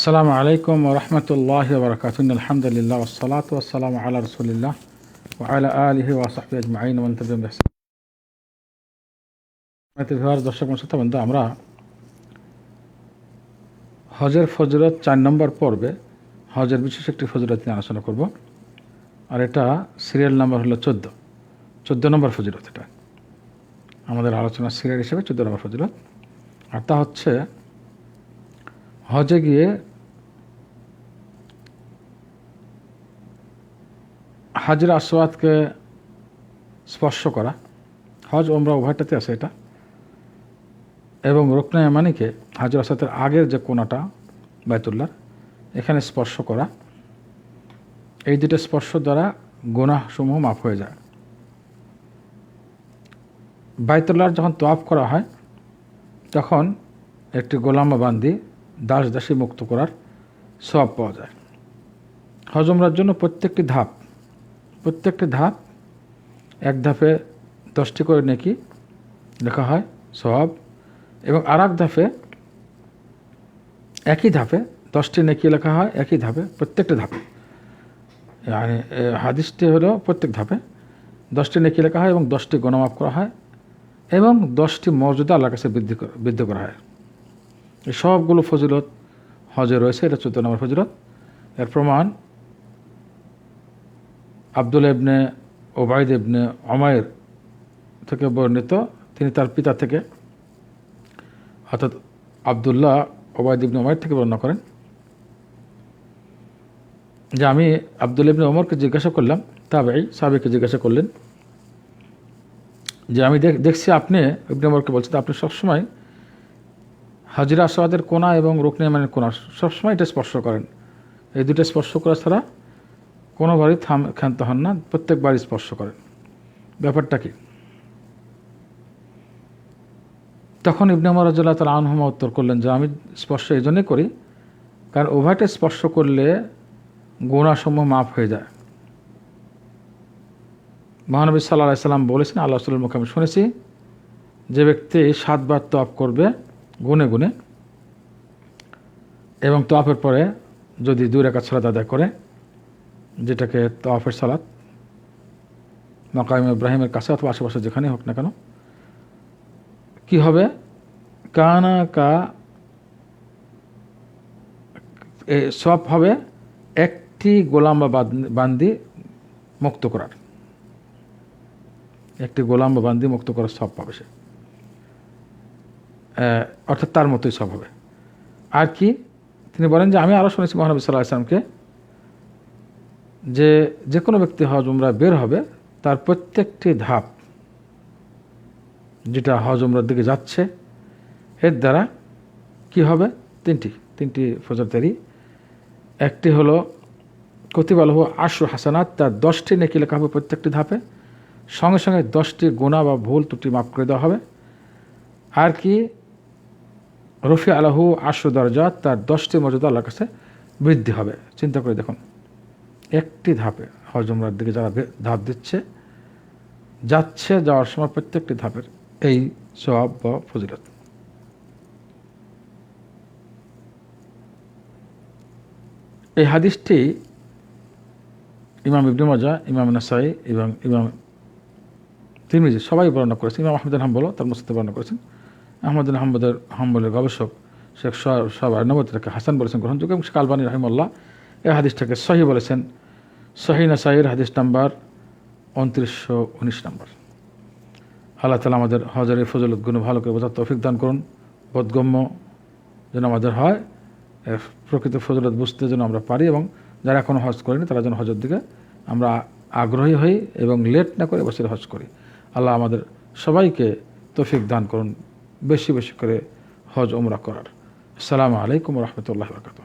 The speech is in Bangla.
আসসালামু আলাইকুম রহমতুল্লাহ বরকাত আলহামদুলিল্লাহ ওসলাত ওসালাম আল্লাহ রসুলিল্লাহ ওয়ালা আলহি ওয়াসাফি আজমাইন। মন্তব্য দর্শক বন্ধু, আমরা হজের ফজরত চার নম্বর পর্বে হজের বিশেষ একটি ফজরত নিয়ে আলোচনা করব। আর এটা সিরিয়াল নাম্বার হলো চোদ্দ। চোদ্দ নম্বর ফজরত এটা। আমাদের আলোচনার সিরিয়াল হিসেবে চোদ্দ নম্বর ফজরত। আর তা হচ্ছে হজে গিয়ে হাজরা আসওয়াদকে স্পর্শ করা। হজ ওমরা উভয়টাতে আছে এটা। এবং রুকনা মানিকে হাজর আসওয়াদের আগের যে কোনাটা বায়তুল্লার এখানে স্পর্শ করা। এই দুটো স্পর্শ দ্বারা গুনাহসমূহ মাফ হয়ে যায়। বাইতুল্লার যখন তোয়াফ করা হয়, তখন একটি গোলামা বান্দি দাস দাসী মুক্ত করার সব পাওয়া যায়। হজমরার জন্য প্রত্যেকটি ধাপ প্রত্যেকটি ধাপ, এক ধাপে দশটি করে নেকি লেখা হয় সব এবং আর এক ধাপে, একই ধাপে দশটি নেকি লেখা হয়, একই ধাপে প্রত্যেকটি ধাপে। মানে হাদিসটি হলো প্রত্যেক ধাপে দশটি নেকি লেখা হয় এবং দশটি গণমাপ করা হয় এবং দশটি মর্যাদা আল্লাহর কাছে বৃদ্ধি বৃদ্ধি করা হয়। এই সবগুলো ফজিলত হজে রয়েছে, এটা চোদ্দ নম্বর ফজিলত। এর প্রমাণ আবদুল ইবনে ওবায়দ ইবনে অমায়ের থেকে বর্ণিত। তিনি তার পিতা থেকে অর্থাৎ আবদুল্লাহ ওবায়দ ইবনে ওমায়ের থেকে বর্ণনা করেন। যে আমি আবদুল ইবনে ওমরকে জিজ্ঞাসা করলাম তাবেই সাবেকে জিজ্ঞাসা করলেন যে আমি দেখছি আপনি, ইবনে ওমরকে বলছেন, আপনি সবসময় হাজিরা আসাদের কোনা এবং রুকনিয়ামানের কোনা, সবসময় এটা স্পর্শ করেন। এই দুটো স্পর্শ করা ছাড়া কোনোবারই থাম, ক্ষান্ত হন না, প্রত্যেকবারই স্পর্শ করেন। ব্যাপারটা কি? তখন ইবনে মরাজুল্লাহ তাল আনহমা উত্তর করলেন যে, আমি স্পর্শ এই জন্যই করি, কারণ উভয়টা স্পর্শ করলে গুণাসমূহ মাফ হয়ে যায়। মহানবী সাল্লাহ সাল্লাম বলেছেন, আল্লাহ রসুলের মুখে আমি শুনেছি, যে ব্যক্তি সাতবার তপ করবে গুনে গুনে এবং তফের পরে যদি দুই রেখা সালাদ দাদা করে যেটাকে তফের সালাদ মকাইম ইব্রাহিমের কাছে অথবা আশেপাশে যেখানে হোক না কেন, কি হবে? কানা কা সব হবে একটি গোলাম বা বান্দি মুক্ত করার। একটি গোলাম বা বান্দি মুক্ত করার সব পাবে সে। অর্থাৎ তার মতোই সব হবে। আর কি? তিনি বলেন যে, আমি আরও শুনেছি মহানবী সাল্লাহ আসলামকে যে যে কোনো ব্যক্তি হজ উমরা বের হবে, তার প্রত্যেকটি ধাপ যেটা হজ উমরার দিকে যাচ্ছে, এর দ্বারা কি হবে? তিনটি তিনটি ফজরতারি একটি হলো, কতিবালহ আশু হাসানাত, তার দশটি নেকি লেখা হবে প্রত্যেকটি ধাপে। সঙ্গে সঙ্গে দশটি গোনা বা ভুল ত্রুটি মাফ করে দেওয়া হবে। আর কি? রফি আলাহু আশু দরজা তার দশটি মর্যাদা আল্লাহর কাছে বৃদ্ধি হবে। চিন্তা করে দেখুন। একটি ধাপে হজমরার দিকে যারা ধাপ দিচ্ছে, যাচ্ছে যাওয়ার সময় প্রত্যেকটি ধাপের এই সব বা ফজিলত। এই হাদিসটি ইমাম ইবনে মজা, ইমাম নাসাই এবং ইমাম তিরমিজি সবাই বর্ণনা করেছেন। ইমাম আহমদ হাম্বল তার মসজিদে বর্ণনা করেছেন। আহমদুল আহমদের হাম্বলের গবেষক শেখ সাহেব নবতাকে হাসান বলেছেন গ্রহণযোগ্য এবং শেখ আলবানী রহিমল্লাহ এই হাদিসটাকে সহি বলেছেন। সহি নাসাইয়ের হাদিস নাম্বার উনত্রিশশো উনিশ নম্বর। আল্লাহ তালা আমাদের হজরের ফজলত গুণ ভালো করে বোঝার তৌফিক দান করুন। বোধগম্য যেন আমাদের হয় প্রকৃত ফজলত বুঝতে যেন আমরা পারি এবং যারা এখনও হজ করেনি তারা যেন হজের দিকে আমরা আগ্রহী হই এবং লেট না করে বসে হজ করি। আল্লাহ আমাদের সবাইকে তৌফিক দান করুন, বেশি বেশি করে হজ ওমরা করার। আসসালামু আলাইকুম রহমতুল্লাহ বরকাত